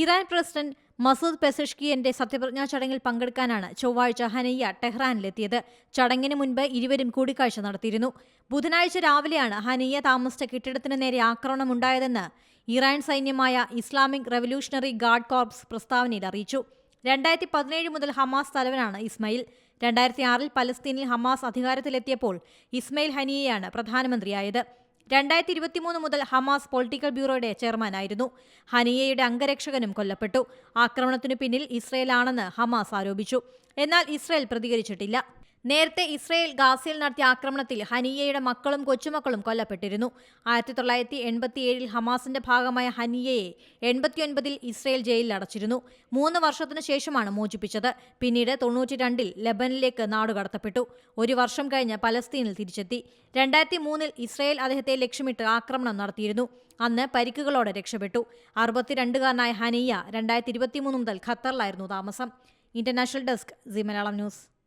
Iran president Masoud പെസഷ്കിയന്റെ സത്യപ്രതിജ്ഞാ ചടങ്ങിൽ പങ്കെടുക്കാനാണ് ചൊവ്വാഴ്ച ഹനയ്യ ടെഹ്റാനിലെത്തിയത്. ചടങ്ങിന് മുൻപ് ഇരുവരും കൂടിക്കാഴ്ച നടത്തിയിരുന്നു. ബുധനാഴ്ച രാവിലെയാണ് ഹനയ്യ താമസിച്ച കെട്ടിടത്തിന് നേരെ ആക്രമണമുണ്ടായതെന്ന് ഇറാൻ സൈന്യമായ ഇസ്ലാമിക് റവല്യൂഷണറി ഗാർഡ് കോർപ്സ് പ്രസ്താവനയിൽ അറിയിച്ചു. രണ്ടായിരത്തി പതിനേഴ് മുതൽ ഹമാസ് തലവനാണ് ഇസ്മയിൽ. രണ്ടായിരത്തി ആറിൽ പലസ്തീനിൽ ഹമാസ് അധികാരത്തിലെത്തിയപ്പോൾ ഇസ്മയിൽ ഹനിയയാണ് പ്രധാനമന്ത്രിയായത്. രണ്ടായിരത്തി ഇരുപത്തിമൂന്ന് മുതൽ ഹമാസ് പൊളിറ്റിക്കൽ ബ്യൂറോയുടെ ചെയർമാനായിരുന്നു. ഹനിയയുടെ അംഗരക്ഷകനും കൊല്ലപ്പെട്ടു. ആക്രമണത്തിനു പിന്നിൽ ഇസ്രയേലാണെന്ന് ഹമാസ് ആരോപിച്ചു. എന്നാൽ ഇസ്രയേൽ പ്രതികരിച്ചിട്ടില്ല. നേരത്തെ ഇസ്രയേൽ ഗാസയിൽ നടത്തിയ ആക്രമണത്തിൽ ഹനിയയുടെ മക്കളും കൊച്ചുമക്കളും കൊല്ലപ്പെട്ടിരുന്നു. ആയിരത്തി തൊള്ളായിരത്തി എൺപത്തിയേഴിൽ ഹമാസിന്റെ ഭാഗമായ ഹനിയയെ എൺപത്തിയൊൻപതിൽ ഇസ്രയേൽ ജയിലിൽ അടച്ചിരുന്നു. മൂന്ന് വർഷത്തിനു ശേഷമാണ് മോചിപ്പിച്ചത്. പിന്നീട് തൊണ്ണൂറ്റിരണ്ടിൽ ലബനിലേക്ക് നാടുകടത്തപ്പെട്ടു ഒരു വർഷം കഴിഞ്ഞ് പലസ്തീനിൽ തിരിച്ചെത്തി. രണ്ടായിരത്തി മൂന്നിൽ ഇസ്രയേൽ അദ്ദേഹത്തെ ലക്ഷ്യമിട്ട് ആക്രമണം നടത്തിയിരുന്നു. അന്ന് പരിക്കുകളോടെ രക്ഷപ്പെട്ടു. അറുപത്തിരണ്ടുകാരനായ ഹനിയ രണ്ടായിരത്തി ഇരുപത്തിമൂന്ന് മുതൽ ഖത്തറിലായിരുന്നു താമസം. International desk G Malayalam news.